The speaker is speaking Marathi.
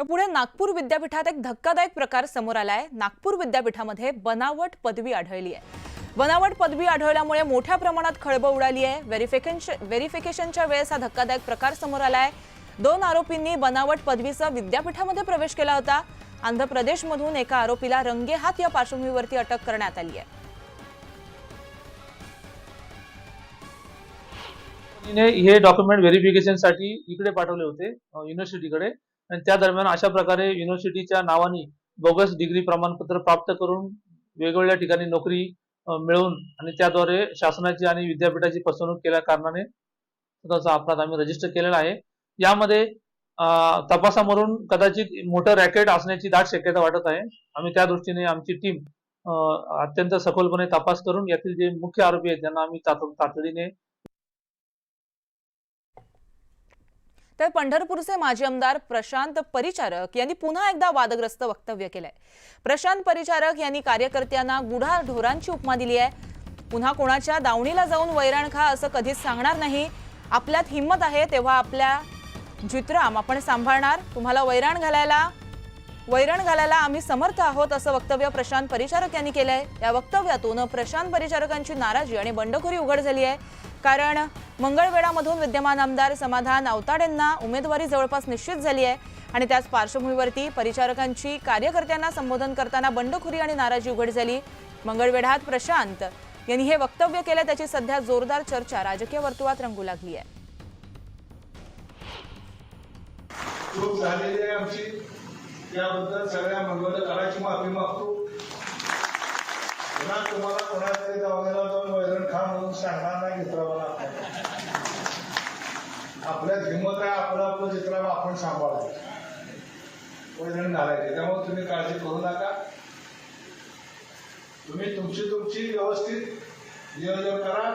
तर पुढे नागपूर विद्यापीठात एक धक्कादायक प्रकार समोर आलाय. नागपूर विद्यापीठामध्ये बनावट पदवी आढळली आहे. बनावट पदवी आढळल्यामुळे मोठ्या प्रमाणात खळबळ उडाली आहे. व्हेरिफिकेशन व्हेरिफिकेशनच्या वेळेस हा धक्कादायक प्रकार समोर आलाय. दोन आरोपींनी बनावट पदवीचा विद्यापीठामध्ये प्रवेश केला होता. आंध्र प्रदेशमधून एका आरोपीला रंगेहात या पार्श्वभूमीवरती अटक करण्यात आली आहे. हे डॉक्युमेंट व्हेरिफिकेशनसाठी इकडे पाठवले होते युनिव्हर्सिटीकडे आणि त्या दरम्यान अशा प्रकारे युनिव्हर्सिटीच्या नावाने बोगस डिग्री प्रमाणपत्र प्राप्त करून वेगवेगळ्या ठिकाणी नोकरी मिळवून आणि त्याद्वारे शासनाची आणि विद्यापीठाची फसवणूक केल्या कारणाने स्वतःचा अपराध आम्ही रजिस्टर केलेला आहे. यामध्ये तपासामधून कदाचित मोठं रॅकेट असण्याची दाट शक्यता वाटत आहे. आम्ही त्या दृष्टीने आमची टीम अत्यंत सखोलपणे तपास करून यातील जे मुख्य आरोपी आहेत त्यांना आम्ही तात- तातडीने तर पंढरपूरचे माजी आमदार प्रशांत परिचारक यांनी पुन्हा एकदा वादग्रस्त वक्तव्य केलंय. प्रशांत परिचारक यांनी कार्यकर्त्यांना गुढा ढोरांची उपमा दिली आहे. पुन्हा कोणाच्या दावणीला जाऊन वैराण खा असं कधीच सांगणार नाही. आपल्यात हिंमत आहे तेव्हा आपल्या जित्राम आपण सांभाळणार. तुम्हाला वैराण घालायला वैरण घालायला आम्ही समर्थ आहोत असं वक्तव्य प्रशांत परिचारक यांनी केलं आहे या वक्तव्यातून प्रशांत परिचारकांची नाराजी आणि बंडखोरी उघड झाली आहे. कारण मंगळवेढामधून विद्यमान आमदार समाधान अवताडेंना उमेदवारी जवळपास निश्चित झाली आहे. आणि त्याच पार्श्वभूमीवरती परिचारकांची कार्यकर्त्यांना संबोधन करताना बंडखोरी आणि नाराजी उघड झाली. मंगळवेढात प्रशांत यांनी हे वक्तव्य केलं त्याची सध्या जोरदार चर्चा राजकीय वर्तुळात रंगू लागली आहे. त्याबद्दल सगळ्या मंगळकाराची माफी मागतो. पुन्हा तुम्हाला कोणातरी दवाखान्याला जाऊन वैरण खा म्हणून सांगणार नाही मित्राला आपल्यात हिंमत आहे आपलं आपलं चित्राला आपण सांभाळायचं. वैरण घालायचे. त्यामुळे तुम्ही काळजी करू नका. तुम्ही तुमची तुमची व्यवस्थित नियोजन करा